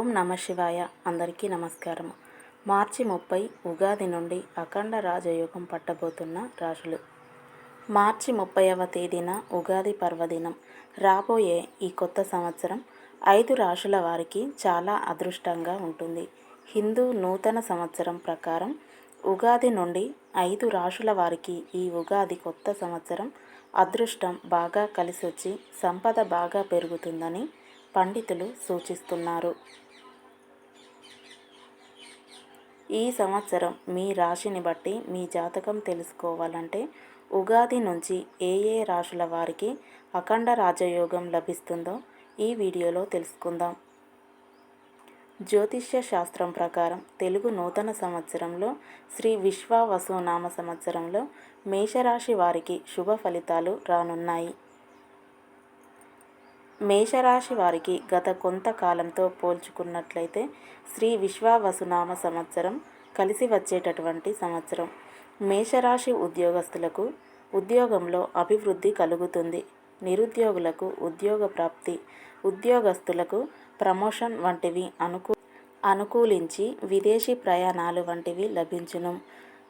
ఓం నమ శివాయ. అందరికీ నమస్కారం. మార్చి ముప్పై ఉగాది నుండి అఖండ రాజయోగం పట్టబోతున్న రాజులు. మార్చి ముప్పైవ తేదీన ఉగాది పర్వదినం. రాబోయే ఈ కొత్త సంవత్సరం ఐదు రాశుల వారికి చాలా అదృష్టంగా ఉంటుంది. హిందూ నూతన సంవత్సరం ప్రకారం ఉగాది నుండి ఐదు రాశుల వారికి ఈ ఉగాది కొత్త సంవత్సరం అదృష్టం బాగా కలిసొచ్చి సంపద బాగా పెరుగుతుందని పండితులు సూచిస్తున్నారు. ఈ సంవత్సరం మీ రాశిని బట్టి మీ జాతకం తెలుసుకోవాలంటే ఉగాది నుంచి ఏ ఏ రాశుల వారికి అఖండ రాజయోగం లభిస్తుందో ఈ వీడియోలో తెలుసుకుందాం. జ్యోతిష్య శాస్త్రం ప్రకారం తెలుగు నూతన సంవత్సరంలో శ్రీ విశ్వావసునామ సంవత్సరంలో మేషరాశి వారికి శుభ ఫలితాలు రానున్నాయి. మేషరాశి వారికి గత కొంతకాలంతో పోల్చుకున్నట్లయితే శ్రీ విశ్వావసునామ సంవత్సరం కలిసి వచ్చేటటువంటి సంవత్సరం. మేషరాశి ఉద్యోగస్తులకు ఉద్యోగంలో అభివృద్ధి కలుగుతుంది. నిరుద్యోగులకు ఉద్యోగ ప్రాప్తి ఉద్యోగస్తులకు ప్రమోషన్ వంటివి అనుకూ అనుకూలించి విదేశీ ప్రయాణాలు వంటివి లభించును.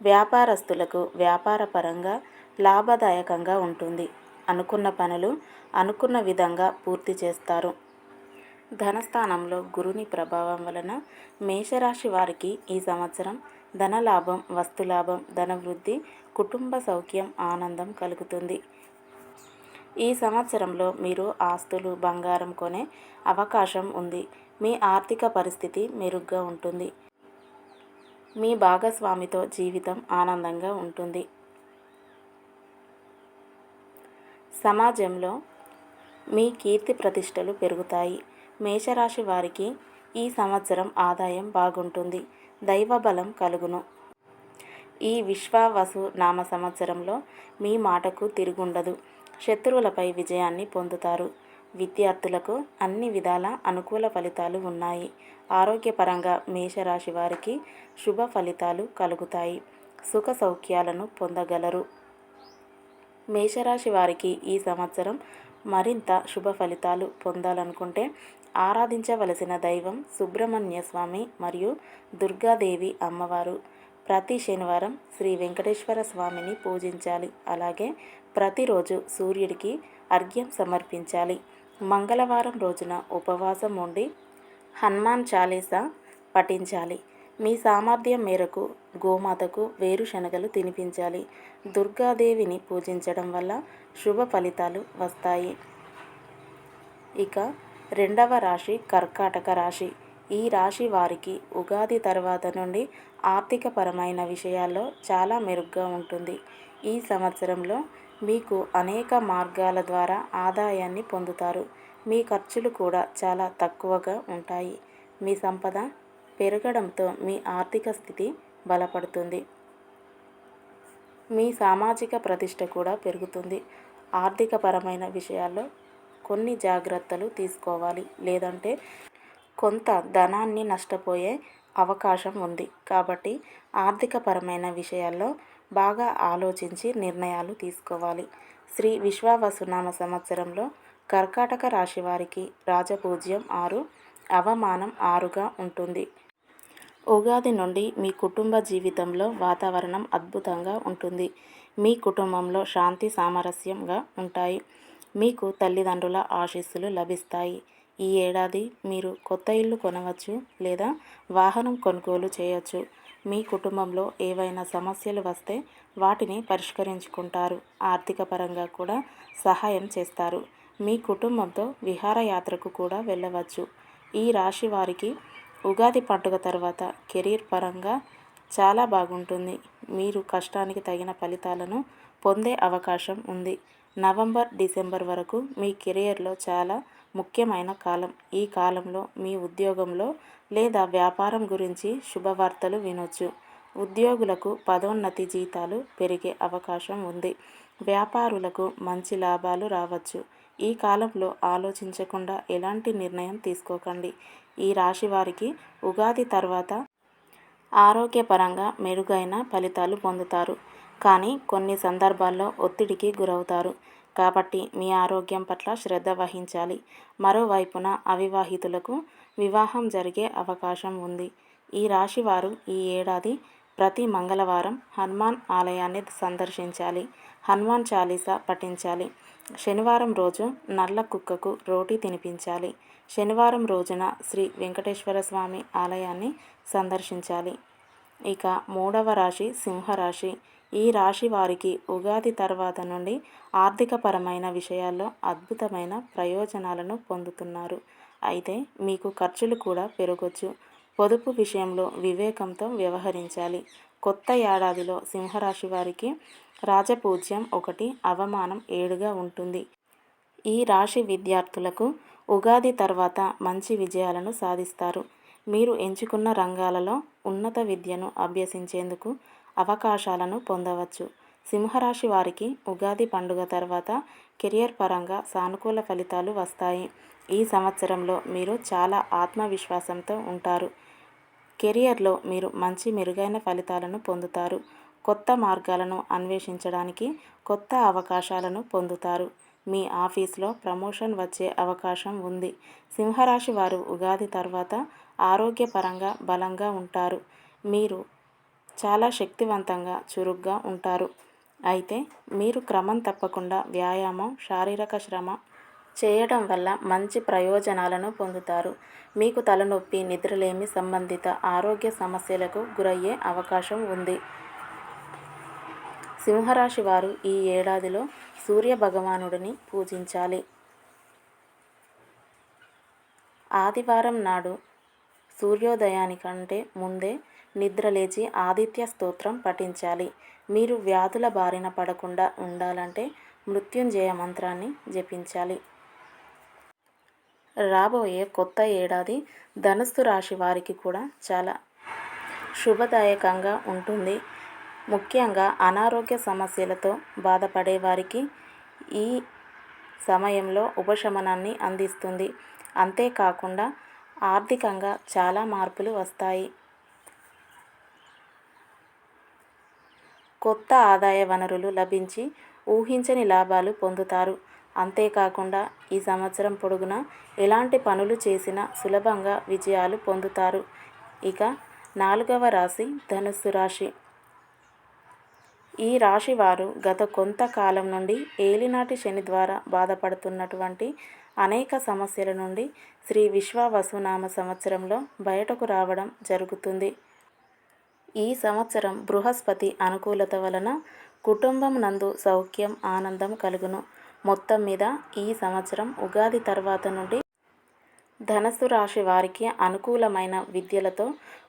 వ్యాపారస్తులకు వ్యాపారపరంగా లాభదాయకంగా ఉంటుంది. అనుకున్న పనులు అనుకున్న విధంగా పూర్తి చేస్తారు. ధనస్థానంలో గురుని ప్రభావం వలన మేషరాశి వారికి ఈ సంవత్సరం ధనలాభం వస్తులాభం ధనవృద్ధి కుటుంబ సౌఖ్యం ఆనందం కలుగుతుంది. ఈ సంవత్సరంలో మీరు ఆస్తులు బంగారం కొనే అవకాశం ఉంది. మీ ఆర్థిక పరిస్థితి మెరుగ్గా ఉంటుంది. మీ భాగస్వామితో జీవితం ఆనందంగా ఉంటుంది. సమాజంలో మీ కీర్తి ప్రతిష్టలు పెరుగుతాయి. మేషరాశి వారికి ఈ సంవత్సరం ఆదాయం బాగుంటుంది. దైవ బలం కలుగును. ఈ విశ్వావసు నామ సంవత్సరంలో మీ మాటకు తిరుగుండదు. శత్రువులపై విజయాన్ని పొందుతారు. విద్యార్థులకు అన్ని విధాల అనుకూల ఫలితాలు ఉన్నాయి. ఆరోగ్యపరంగా మేషరాశి వారికి శుభ ఫలితాలు కలుగుతాయి. సుఖ సౌఖ్యాలను పొందగలరు. మేషరాశి వారికి ఈ సంవత్సరం మరింత శుభ ఫలితాలు పొందాలనుకుంటే ఆరాధించవలసిన దైవం సుబ్రహ్మణ్య స్వామి మరియు దుర్గాదేవి అమ్మవారు. ప్రతి శనివారం శ్రీ వెంకటేశ్వర స్వామిని పూజించాలి. అలాగే ప్రతిరోజు సూర్యుడికి అర్ఘ్యం సమర్పించాలి. మంగళవారం రోజున ఉపవాసం ఉండి హనుమాన్ చాలీసా పఠించాలి. మీ సామర్థ్యం మేరకు గోమాతకు వేరుశనగలు తినిపించాలి. దుర్గాదేవిని పూజించడం వల్ల శుభ ఫలితాలు వస్తాయి. ఇక రెండవ రాశి కర్కాటక రాశి. ఈ రాశి వారికి ఉగాది తర్వాత నుండి ఆర్థికపరమైన విషయాల్లో చాలా మెరుగ్గా ఉంటుంది. ఈ సంవత్సరంలో మీకు అనేక మార్గాల ద్వారా ఆదాయాన్ని పొందుతారు. మీ ఖర్చులు కూడా చాలా తక్కువగా ఉంటాయి. మీ సంపద పెరగడంతో మీ ఆర్థిక స్థితి బలపడుతుంది. మీ సామాజిక ప్రతిష్ట కూడా పెరుగుతుంది. ఆర్థికపరమైన విషయాల్లో కొన్ని జాగ్రత్తలు తీసుకోవాలి. లేదంటే కొంత ధనాన్ని నష్టపోయే అవకాశం ఉంది. కాబట్టి ఆర్థికపరమైన విషయాల్లో బాగా ఆలోచించి నిర్ణయాలు తీసుకోవాలి. శ్రీ విశ్వావసునామ సంవత్సరంలో కర్కాటక రాశి వారికి రాజపూజ్యం ఆరు అవమానం ఆరుగా ఉంటుంది. ఉగాది నుండి మీ కుటుంబ జీవితంలో వాతావరణం అద్భుతంగా ఉంటుంది. మీ కుటుంబంలో శాంతి సామరస్యంగా ఉంటాయి. మీకు తల్లిదండ్రుల ఆశీస్సులు లభిస్తాయి. ఈ ఏడాది మీరు కొత్త ఇల్లు కొనవచ్చు లేదా వాహనం కొనుగోలు చేయవచ్చు మీ కుటుంబంలో ఏవైనా సమస్యలు వస్తే వాటిని పరిష్కరించుకుంటారు. ఆర్థిక పరంగా కూడా సహాయం చేస్తారు. మీ కుటుంబంతో విహారయాత్రకు కూడా వెళ్ళవచ్చు. ఈ రాశి వారికి ఉగాది పండుగ తర్వాత కెరీర్ పరంగా చాలా బాగుంటుంది. మీరు కష్టానికి తగిన ఫలితాలను పొందే అవకాశం ఉంది. నవంబర్ డిసెంబర్ వరకు మీ కెరియర్లో చాలా ముఖ్యమైన కాలం. ఈ కాలంలో మీ ఉద్యోగంలో లేదా వ్యాపారం గురించి శుభవార్తలు వినొచ్చు. ఉద్యోగులకు పదోన్నతి జీతాలు పెరిగే అవకాశం ఉంది. వ్యాపారులకు మంచి లాభాలు రావచ్చు. ఈ కాలంలో ఆలోచించకుండా ఎలాంటి నిర్ణయం తీసుకోకండి. ఈ రాశి వారికి ఉగాది తర్వాత ఆరోగ్యపరంగా మెరుగైన ఫలితాలు పొందుతారు. కానీ కొన్ని సందర్భాల్లో ఒత్తిడికి గురవుతారు. కాబట్టి మీ ఆరోగ్యం పట్ల శ్రద్ధ వహించాలి. మరోవైపున అవివాహితులకు వివాహం జరిగే అవకాశం ఉంది. ఈ రాశి వారు ఈ ఏడాది ప్రతి మంగళవారం హనుమాన్ ఆలయాన్ని సందర్శించాలి. హనుమాన్ చాలీసా పఠించాలి. శనివారం రోజు నల్ల కుక్కకు రోటీ తినిపించాలి. శనివారం రోజున శ్రీ వెంకటేశ్వర స్వామి ఆలయాన్ని సందర్శించాలి. ఇక మూడవ రాశి సింహరాశి. ఈ రాశి వారికి ఉగాది తర్వాత నుండి ఆర్థికపరమైన విషయాల్లో అద్భుతమైన ప్రయోజనాలను పొందుతున్నారు. అయితే మీకు ఖర్చులు కూడా పెరగొచ్చు. పొదుపు విషయంలో వివేకంతో వ్యవహరించాలి. కొత్త ఏడాదిలో సింహరాశి వారికి రాజపూజ్యం ఒకటి అవమానం ఏడుగా ఉంటుంది. ఈ రాశి విద్యార్థులకు ఉగాది తర్వాత మంచి విజయాలను సాధిస్తారు. మీరు ఎంచుకున్న రంగాలలో ఉన్నత విద్యను అభ్యసించేందుకు అవకాశాలను పొందవచ్చు. సింహరాశి వారికి ఉగాది పండుగ తర్వాత కెరియర్ పరంగా సానుకూల ఫలితాలు వస్తాయి. ఈ సంవత్సరంలో మీరు చాలా ఆత్మవిశ్వాసంతో ఉంటారు. కెరియర్లో మీరు మంచి మెరుగైన ఫలితాలను పొందుతారు. కొత్త మార్గాలను అన్వేషించడానికి కొత్త అవకాశాలను పొందుతారు. మీ ఆఫీస్లో ప్రమోషన్ వచ్చే అవకాశం ఉంది. సింహరాశి వారు ఉగాది తర్వాత ఆరోగ్యపరంగా బలంగా ఉంటారు. మీరు చాలా శక్తివంతంగా చురుగ్గా ఉంటారు. అయితే మీరు క్రమం తప్పకుండా వ్యాయామం శారీరక శ్రమ చేయడం వల్ల మంచి ప్రయోజనాలను పొందుతారు. మీకు తలనొప్పి నిద్రలేమి సంబంధిత ఆరోగ్య సమస్యలకు గురయ్యే అవకాశం ఉంది. సింహరాశి వారు ఈ ఏడాదిలో సూర్య భగవానుడిని పూజించాలి. ఆదివారం నాడు సూర్యోదయానికంటే ముందే నిద్రలేచి ఆదిత్య స్తోత్రం పఠించాలి. మీరు వ్యాధుల బారిన పడకుండా ఉండాలంటే మృత్యుంజయ మంత్రాన్ని జపించాలి. రాబోయే కొత్త ఏడాది ధనస్సు రాశి వారికి కూడా చాలా శుభదాయకంగా ఉంటుంది. ముఖ్యంగా అనారోగ్య సమస్యలతో బాధపడే వారికి ఈ సమయంలో ఉపశమనాన్ని అందిస్తుంది. అంతేకాకుండా ఆర్థికంగా చాలా మార్పులు వస్తాయి. కొత్త ఆదాయ వనరులు లభించి ఊహించని లాభాలు పొందుతారు. అంతేకాకుండా ఈ సంవత్సరం పొడుగునా ఎలాంటి పనులు చేసినా సులభంగా విజయాలు పొందుతారు. ఇక నాలుగవ రాశి ధనుస్సు రాశి. ఈ రాశి వారు గత కొంతకాలం నుండి ఏలినాటి శని ద్వారా బాధపడుతున్నటువంటి అనేక సమస్యల నుండి శ్రీ విశ్వవసునామ సంవత్సరంలో బయటకు రావడం జరుగుతుంది. ఈ సంవత్సరం బృహస్పతి అనుకూలత వలన కుటుంబం నందు సౌఖ్యం ఆనందం కలుగును. మొత్తం మీద ఈ సంవత్సరం ఉగాది తర్వాత నుండి ధనస్సు రాశి వారికి అనుకూలమైన విద్యలతో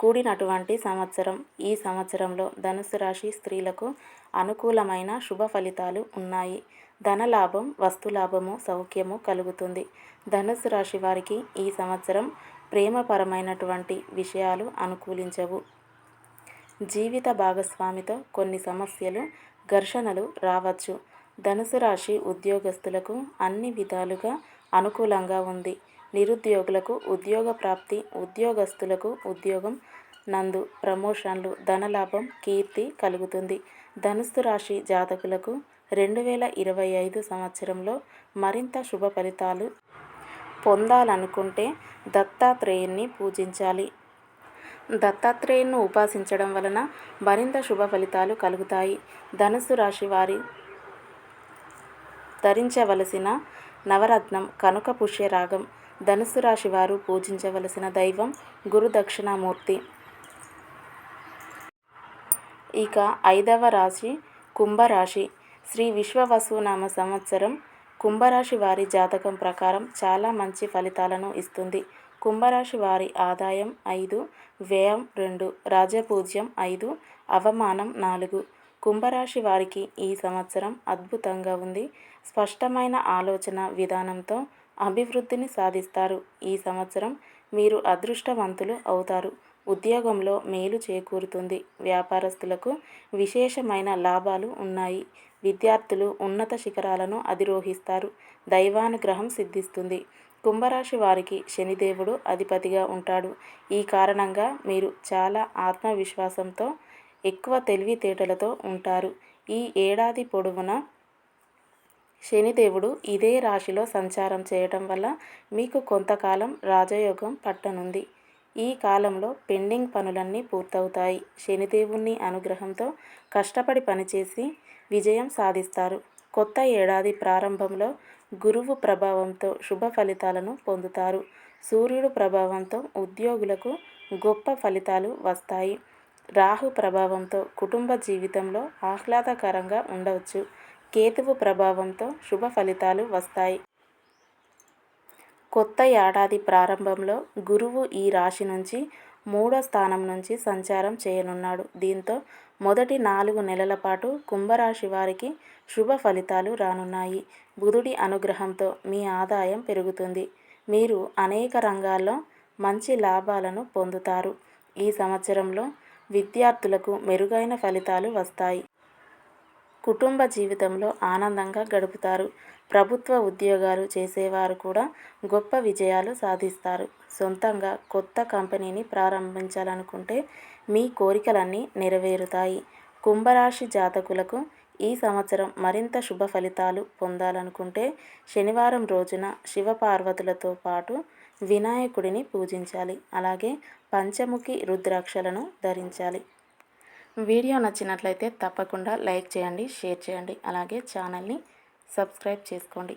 కూడినటువంటి సంవత్సరం. ఈ సంవత్సరంలో ధనుసు రాశి స్త్రీలకు అనుకూలమైన శుభ ఫలితాలు ఉన్నాయి. ధనలాభం వస్తులాభము సౌఖ్యము కలుగుతుంది. ధనుసు రాశి వారికి ఈ సంవత్సరం ప్రేమపరమైనటువంటి విషయాలు అనుకూలించవు. జీవిత భాగస్వామితో కొన్ని సమస్యలు ఘర్షణలు రావచ్చు. ధనుసు రాశి ఉద్యోగస్తులకు అన్ని విధాలుగా అనుకూలంగా ఉంది. నిరుద్యోగులకు ఉద్యోగ ప్రాప్తి ఉద్యోగస్తులకు ఉద్యోగం నందు ప్రమోషన్లు ధనలాభం కీర్తి కలుగుతుంది. ధనుస్సు రాశి జాతకులకు రెండు వేల ఇరవై ఐదు సంవత్సరంలో మరింత శుభ ఫలితాలు పొందాలనుకుంటే దత్తాత్రేయుణ్ణి పూజించాలి. దత్తాత్రేయుని ఉపాసించడం వలన మరింత శుభ ఫలితాలు కలుగుతాయి. ధనుస్సు రాశి వారి ధరించవలసిన నవరత్నం కనుక పుష్యరాగం ధనుస్సు రాశి వారు పూజించవలసిన దైవం గురు దక్షిణామూర్తి. ఇక ఐదవ రాశి కుంభరాశి. శ్రీ విశ్వవసునామ సంవత్సరం కుంభరాశి వారి జాతకం ప్రకారం చాలా మంచి ఫలితాలను ఇస్తుంది. కుంభరాశి వారి ఆదాయం ఐదు వ్యయం రెండు రాజపూజ్యం ఐదు అవమానం నాలుగు. కుంభరాశి వారికి ఈ సంవత్సరం అద్భుతంగా ఉంది. స్పష్టమైన ఆలోచన విధానంతో అభివృద్ధిని సాధిస్తారు. ఈ సంవత్సరం మీరు అదృష్టవంతులు అవుతారు. ఉద్యోగంలో మేలు చేకూరుతుంది. వ్యాపారస్తులకు విశేషమైన లాభాలు ఉన్నాయి. విద్యార్థులు ఉన్నత శిఖరాలను అధిరోహిస్తారు. దైవానుగ్రహం సిద్ధిస్తుంది. కుంభరాశి వారికి శనిదేవుడు అధిపతిగా ఉంటాడు. ఈ కారణంగా మీరు చాలా ఆత్మవిశ్వాసంతో ఎక్కువ తెలివితేటలతో ఉంటారు. ఈ ఏడాది పొడవునా శనిదేవుడు ఇదే రాశిలో సంచారం చేయటం వల్ల మీకు కొంతకాలం రాజయోగం పట్టనుంది. ఈ కాలంలో పెండింగ్ పనులన్నీ పూర్తవుతాయి. శనిదేవుని అనుగ్రహంతో కష్టపడి పనిచేసి విజయం సాధిస్తారు. కొత్త ఏడాది ప్రారంభంలో గురువు ప్రభావంతో శుభ ఫలితాలను పొందుతారు. సూర్యుడు ప్రభావంతో ఉద్యోగులకు గొప్ప ఫలితాలు వస్తాయి. రాహు ప్రభావంతో కుటుంబ జీవితంలో ఆహ్లాదకరంగా ఉండవచ్చు. కేతువు ప్రభావంతో శుభ ఫలితాలు వస్తాయి. కొత్త ఏడాది ప్రారంభంలో గురువు ఈ రాశి నుంచి మూడో స్థానం నుంచి సంచారం చేయనున్నాడు. దీంతో మొదటి నాలుగు నెలల పాటు కుంభరాశి వారికి శుభ ఫలితాలు రానున్నాయి. బుధుడి అనుగ్రహంతో మీ ఆదాయం పెరుగుతుంది. మీరు అనేక రంగాల్లో మంచి లాభాలను పొందుతారు. ఈ సంవత్సరంలో విద్యార్థులకు మెరుగైన ఫలితాలు వస్తాయి. కుటుంబ జీవితంలో ఆనందంగా గడుపుతారు. ప్రభుత్వ ఉద్యోగాలు చేసేవారు కూడా గొప్ప విజయాలు సాధిస్తారు. సొంతంగా కొత్త కంపెనీని ప్రారంభించాలనుకుంటే మీ కోరికలన్నీ నెరవేరుతాయి. కుంభరాశి జాతకులకు ఈ సంవత్సరం మరింత శుభ ఫలితాలు పొందాలనుకుంటే శనివారం రోజున శివపార్వతులతో పాటు వినాయకుడిని పూజించాలి. అలాగే పంచముఖి రుద్రాక్షలను ధరించాలి. వీడియో నచ్చినట్లయితే తప్పకుండా లైక్ చేయండి షేర్ చేయండి. అలాగే ఛానల్ని సబ్స్క్రైబ్ చేసుకోండి.